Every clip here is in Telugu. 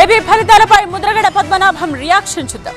ఏబీ ఫలితాలపై ముద్రగడ పద్మనాభం రియాక్షన్ చూద్దాం.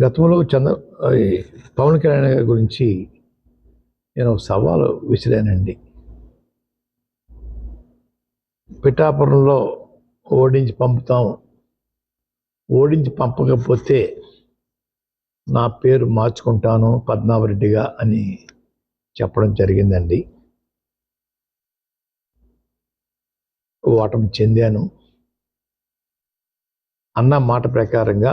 గతంలో చంద్ర పవన్ కళ్యాణ్ గారి గురించి నేను ఒక సవాలు విసిరానండి. పిఠాపురంలో ఓడించి పంపుతాం ఓడించి పంపకపోతే నా పేరు మార్చుకుంటాను పద్మావరెడ్డిగా అని చెప్పడం జరిగిందండి. ఓటమి చెందాను. అన్న మాట ప్రకారంగా